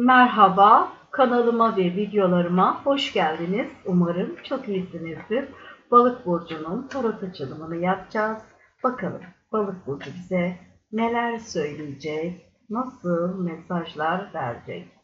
Merhaba, kanalıma ve videolarıma hoş geldiniz. Umarım çok iyisinizdir. Balık burcunun tarot açılımını yapacağız. Bakalım balık burcu bize neler söyleyecek, nasıl mesajlar verecek.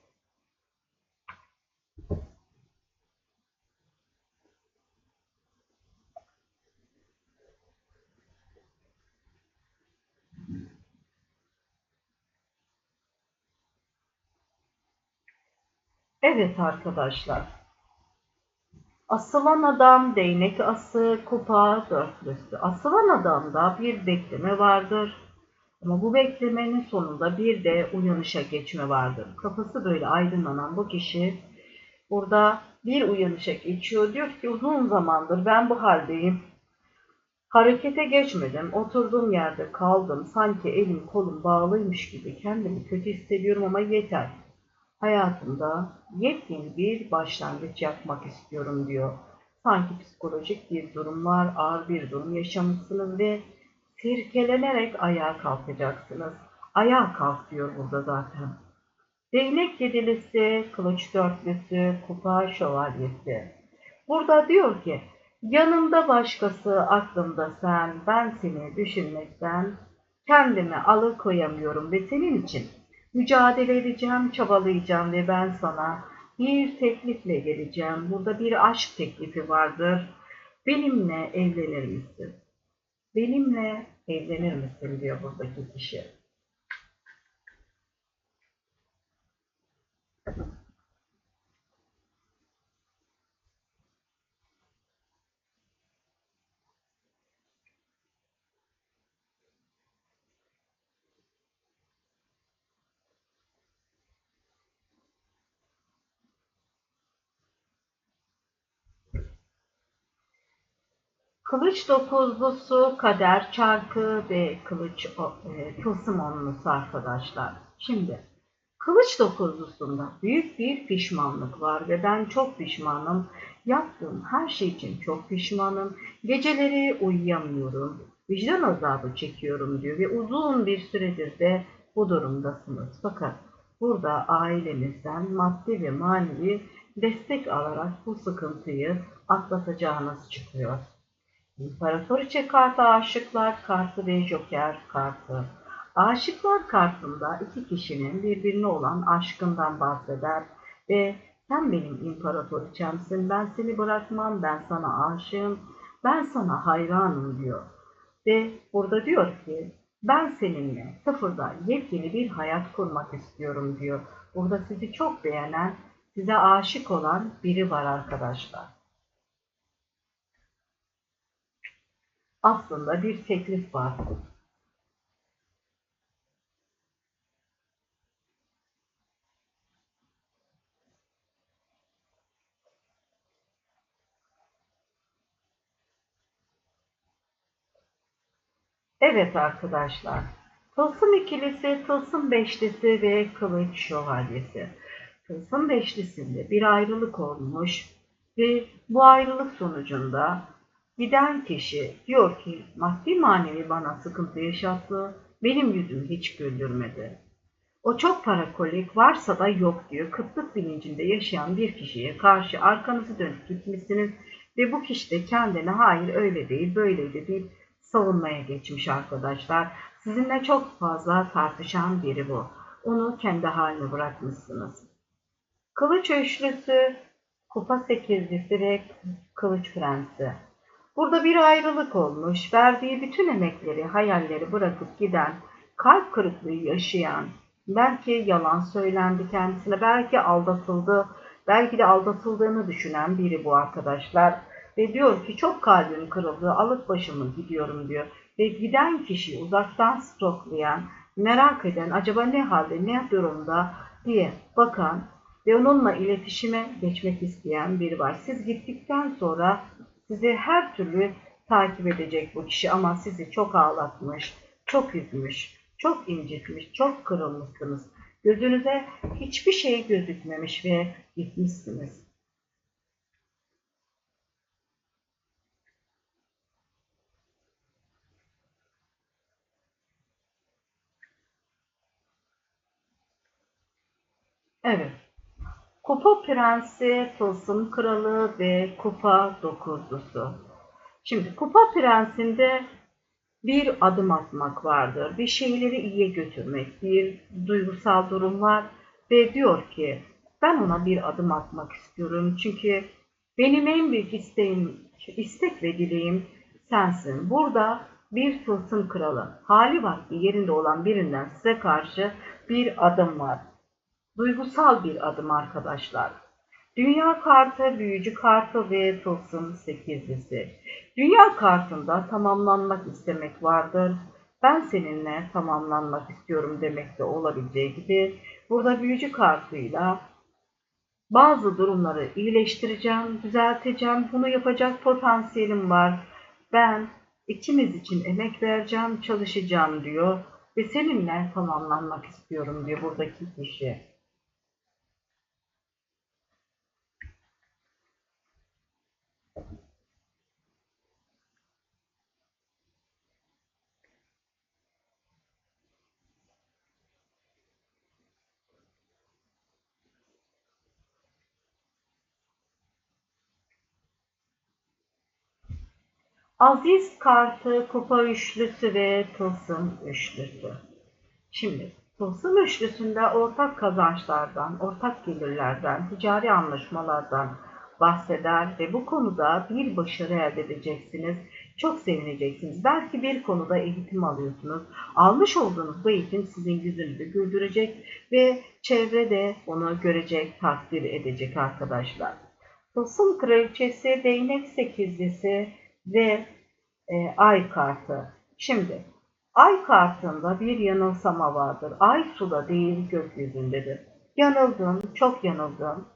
Evet arkadaşlar. Asılan adam, değnek ası, kupa dörtlüsü. Asılan adamda bir bekleme vardır. Ama bu beklemenin sonunda bir de uyanışa geçme vardır. Kafası böyle aydınlanan bu kişi burada bir uyanışa geçiyor. Diyor ki uzun zamandır ben bu haldeyim. Harekete geçmedim. Oturduğum yerde kaldım. Sanki elim kolum bağlıymış gibi kendimi kötü hissediyorum ama yeter hayatımda yepyeni bir başlangıç yapmak istiyorum diyor. Sanki psikolojik bir durum var, ağır bir durum yaşamışsınız ve sirkelenerek ayağa kalkacaksınız. Ayağa kalk diyor burada zaten. Değnek yedilisi, kılıç dörtlüsü, kupa şövalyesi. Burada diyor ki, yanımda başkası, aklımda sen, ben seni düşünmekten kendimi alıkoyamıyorum ve senin için Mücadele edeceğim, çabalayacağım ve ben sana bir teklifle geleceğim. Burada bir aşk teklifi vardır. Benimle evlenir misin? Benimle evlenir misin diyor buradaki kişi. Kılıç dokuzlusu, kader çarkı ve kılıç e, tılsım onlusu arkadaşlar. Şimdi kılıç dokuzlusunda büyük bir pişmanlık var ve ben çok pişmanım. Yaptığım her şey için çok pişmanım. Geceleri uyuyamıyorum. Vicdan azabı çekiyorum diyor ve uzun bir süredir de bu durumdasınız. Fakat burada ailenizden maddi ve manevi destek alarak bu sıkıntıyı atlatacağınız çıkıyor. İmparatoriçe kartı, aşıklar kartı ve joker kartı. Aşıklar kartında iki kişinin birbirine olan aşkından bahseder ve sen benim imparatoriçemsin, ben seni bırakmam, ben sana aşığım, ben sana hayranım diyor. Ve burada diyor ki ben seninle sıfırdan yepyeni bir hayat kurmak istiyorum diyor. Burada sizi çok beğenen, size aşık olan biri var arkadaşlar. Aslında bir teklif var. Evet arkadaşlar. Tılsım ikilisi, tılsım beşlisi ve kılıç şövalyesi. Tılsım beşlisinde bir ayrılık olmuş ve bu ayrılık sonucunda Giden kişi diyor ki maddi manevi bana sıkıntı yaşattı, benim yüzümü hiç güldürmedi. O çok para kolik varsa da yok diyor. Kıtlık bilincinde yaşayan bir kişiye karşı arkanızı dönüp gitmişsiniz ve bu kişi de kendine hayır öyle değil böyleydi deyip savunmaya geçmiş arkadaşlar. Sizinle çok fazla tartışan biri bu. Onu kendi haline bırakmışsınız. Kılıç üçlüsü, kupa sekizlisi ve kılıç prensi. Burada bir ayrılık olmuş, verdiği bütün emekleri, hayalleri bırakıp giden, kalp kırıklığı yaşayan, belki yalan söylendi kendisine, belki aldatıldı, belki de aldatıldığını düşünen biri bu arkadaşlar. Ve diyor ki çok kalbim kırıldı, alıp başımı gidiyorum diyor. Ve giden kişi uzaktan stoklayan, merak eden, acaba ne halde, ne durumda diye bakan ve onunla iletişime geçmek isteyen biri var. Siz gittikten sonra sizi her türlü takip edecek bu kişi ama sizi çok ağlatmış, çok üzmüş, çok incitmiş, çok kırılmışsınız. Gözünüze hiçbir şey gözükmemiş ve gitmişsiniz. Evet. Kupa Prensi, Tılsım Kralı ve Kupa Dokuzlusu. Şimdi Kupa Prensi'nde bir adım atmak vardır. Bir şeyleri iyiye götürmek, bir duygusal durum var ve diyor ki ben ona bir adım atmak istiyorum. Çünkü benim en büyük isteğim, istek ve dileğim sensin. Burada bir tılsım kralı, hali vakti yerinde olan birinden size karşı bir adım var. Duygusal bir adım arkadaşlar. Dünya kartı, büyücü kartı ve tılsım sekizlisi. Dünya kartında tamamlanmak istemek vardır. Ben seninle tamamlanmak istiyorum demek de olabileceği gibi burada büyücü kartıyla bazı durumları iyileştireceğim, düzelteceğim, bunu yapacak potansiyelim var. Ben ikimiz için emek vereceğim, çalışacağım diyor ve seninle tamamlanmak istiyorum diyor buradaki kişi. Aziz kartı, kupa üçlüsü ve tılsım üçlüsü. Şimdi tılsım üçlüsünde ortak kazançlardan, ortak gelirlerden, ticari anlaşmalardan bahseder ve bu konuda bir başarı elde edeceksiniz. Çok sevineceksiniz. Belki bir konuda eğitim alıyorsunuz. Almış olduğunuz bu eğitim sizin yüzünüzü güldürecek ve çevre de onu görecek, takdir edecek arkadaşlar. Tılsım kraliçesi, değnek sekizlisi ve e, ay kartı. Şimdi ay kartında bir yanılsama vardır. Ay suda değil gökyüzündedir. Yanıldım, çok yanıldım,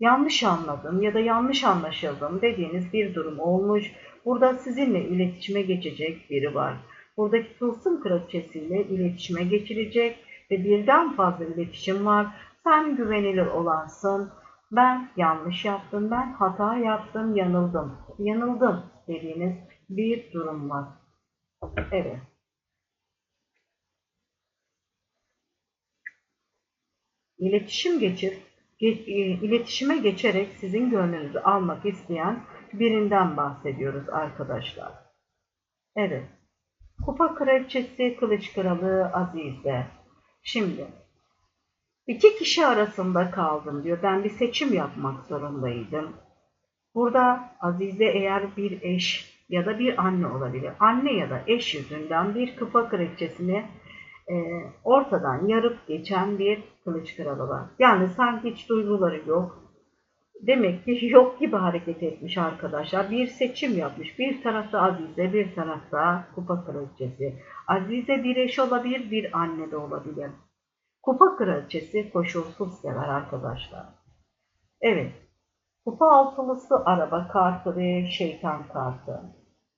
yanlış anladım ya da yanlış anlaşıldım dediğiniz bir durum olmuş. Burada sizinle iletişime geçecek biri var. Buradaki tılsım kraliçesiyle iletişime geçilecek ve birden fazla iletişim var. Sen güvenilir olansın. Ben yanlış yaptım, ben hata yaptım, yanıldım. Yanıldım dediğiniz bir durum var. Evet. İletişim geçip ge- e, iletişime geçerek sizin gönlünüzü almak isteyen birinden bahsediyoruz arkadaşlar. Evet. Kupa kraliçesi, kılıç kralı Azize. Şimdi iki kişi arasında kaldım diyor. Ben bir seçim yapmak zorundaydım. Burada Azize eğer bir eş ya da bir anne olabilir. Anne ya da eş yüzünden bir kupa kraliçesini e, ortadan yarıp geçen bir kılıç kralı var. Yani sanki hiç duyguları yok. Demek ki yok gibi hareket etmiş arkadaşlar. Bir seçim yapmış. Bir tarafta Azize, bir tarafta kupa kraliçesi. Azize bir eş olabilir, bir anne de olabilir. Kupa kraliçesi koşulsuz sever arkadaşlar. Evet. Kupa altılısı araba kartı ve şeytan kartı.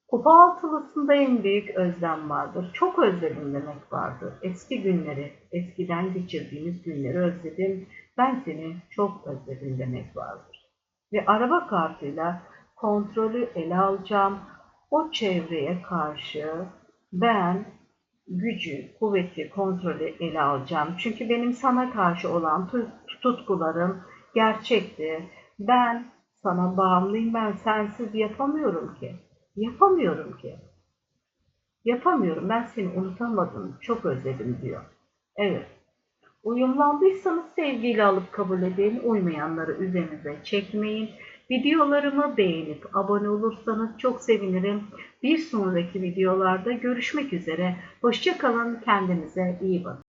Kupa altılısında en büyük özlem vardır. Çok özledim demek vardır. Eski günleri, eskiden geçirdiğimiz günleri özledim. Ben seni çok özledim demek vardır. Ve araba kartıyla kontrolü ele alacağım. O çevreye karşı ben gücü, kuvveti, kontrolü ele alacağım. Çünkü benim sana karşı olan tutkularım gerçekti. Ben sana bağımlıyım. Ben sensiz yapamıyorum ki. Yapamıyorum ki. Yapamıyorum. Ben seni unutamadım. Çok özledim diyor. Evet. Uyumlandıysanız sevgiyle alıp kabul edin. Uymayanları üzerinize çekmeyin. Videolarımı beğenip abone olursanız çok sevinirim. Bir sonraki videolarda görüşmek üzere. Hoşçakalın. Kendinize iyi bakın.